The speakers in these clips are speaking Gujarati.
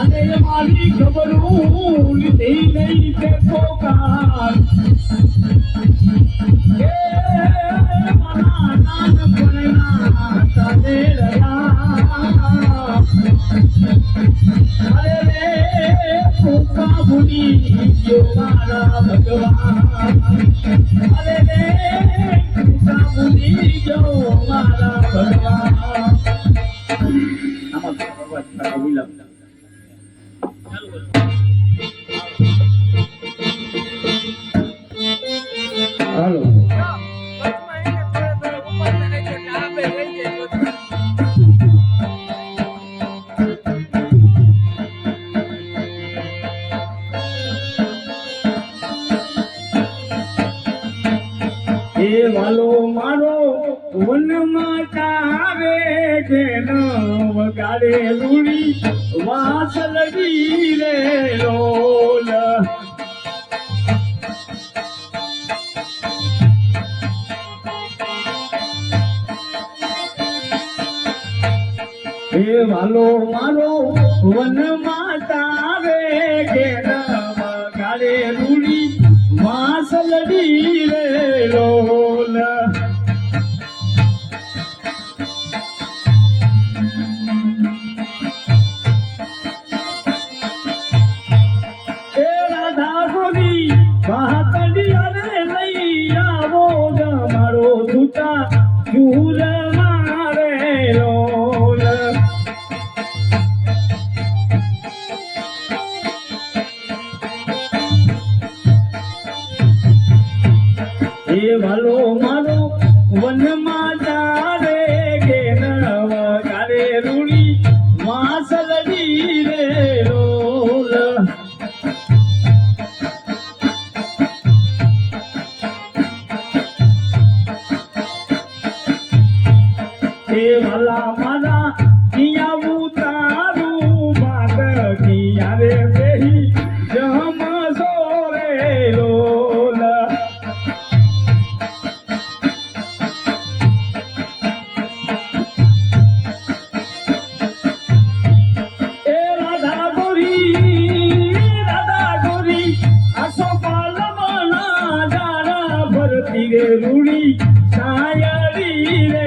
અને એ મારી ગબરું લીધી નહીં તે પોકાર. એ હાલો એ વાલો મારો વનમાં ચારે નામ ન લુણી, વાસ લગી રે લોલ હે વાલો મારો વન માતા રે કે નામ ન લુણી, વાસ લડી રે લોલ કિયા રે બેહી જમ સોરે લોલ. એ રાધા ગોરી રાધા ગોરી આસો પાલવના જાડા ભરતી રે રૂડી, સાયરી રે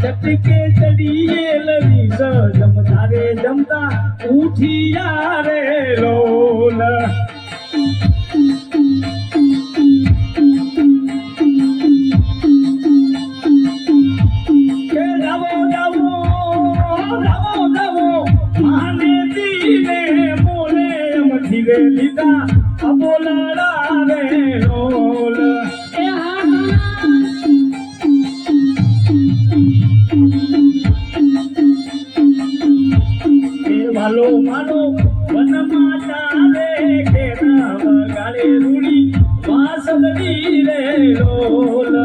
ચટકે ચડીએ લવી જમતા રે જમતા ઉઠિયા રે લોલ વાલો માનો વનમાં ચાલે કે ના વગાડે રૂડી વાસદડી રે લોલ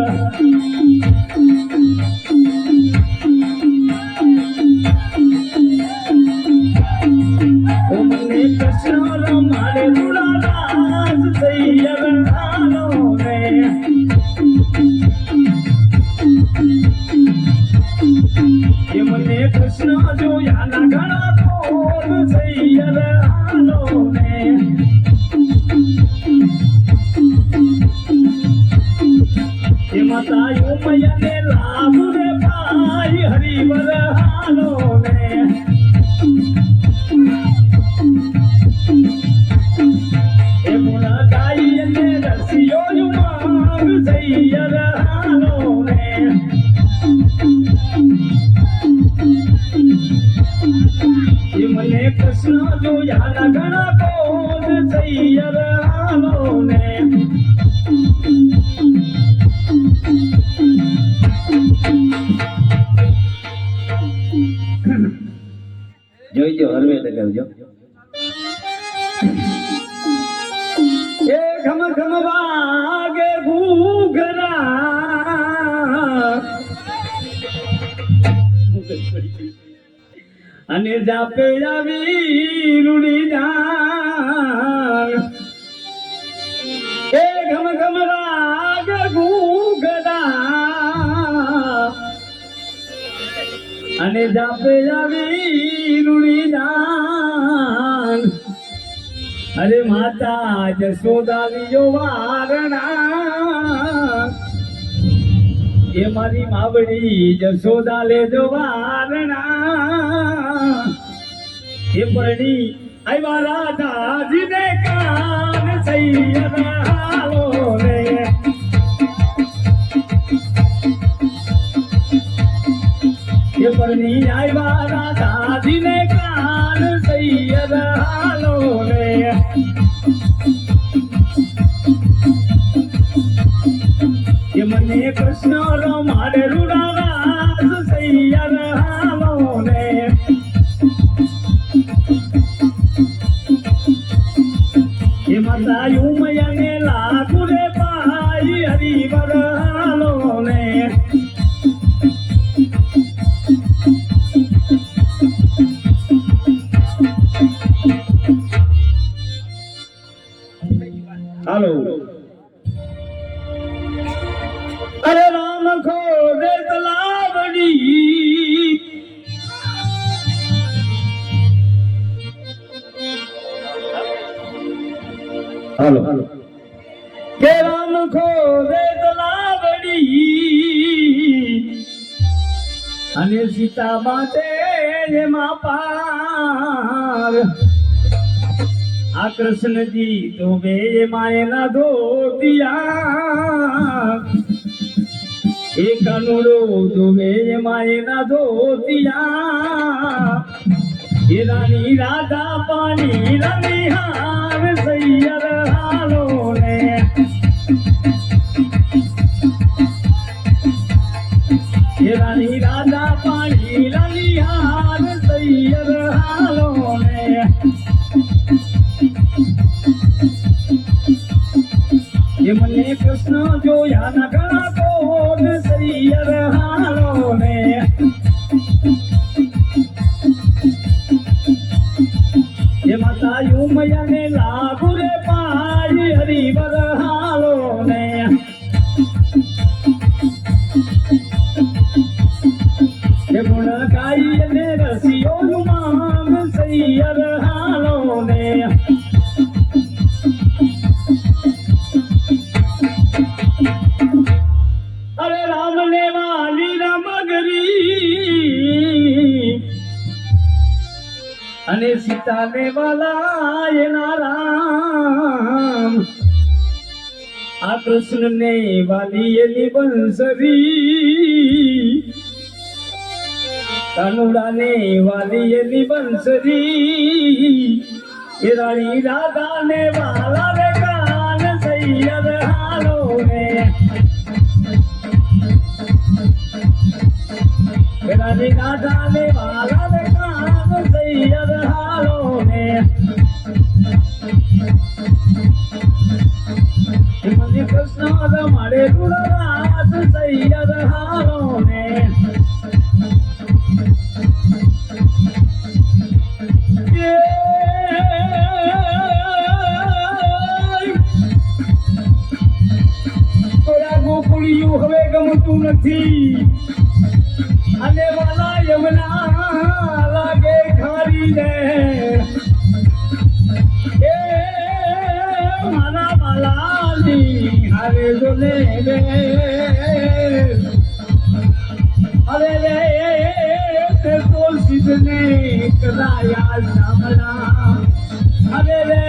ઘણા કોલ સૈયર હાલો ને જોઈજો અને જાપે આવી રૂડી જાન એ ઘમ ઘમ રાગ ગુગદા. અને જાપે આવી રૂડી જાન અરે માતા જશોદાવીયો વારણા. એ મારી માવડી જશોદા લેજો વારણા. એ પરણી આવ્યા રાધાજીને કાન સૈયદ હાલો રે એ પરણી આવ્યા રાધાજીને કાન સૈયદ હાલો રે મને કૃષ્ણ રમાડે રૂડાવાસ હાલો. અરે રામ ખોરે તલાવડી. હાલો. કે રામ ખોરે તલાવડી. અને સીતા માટે પાર આ કૃષ્ણજી તો બે માયના ધોતિયા. એ કનુડો તો બે માયના ધોતિયા. એ રાણી રાધા પાણી રમી હાર સૈયર હાલો. મને કૃષ્ણ જોયા ના ઘણા કોટ સૈયર હાલો ને એ માતા યુમયને લાગુ રે પાય હરિવર હાલો ને એ ગુણ ગાઈ ને રસિયો માંગ સૈયર હાલો અને સીતા વાલા એના રામ આ કૃષ્ણ ને વાલી એની બંસરી કાનુડા ને વાલી એની બંસરી એ રાણી રાધા ને વાલા રે કાન સૈયદ હાલો રે રાણી રાધા વાલા ગમતું નથી. અને વાલા યમુના લાગે ખારી ને એ મારા વાલાની હારે જોલે રે. અરે રે, તે તો સિદ્ધને કરાયા શામળા અરે રે,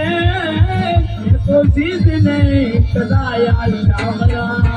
તે તો સિદ્ધને કરાયા શામળા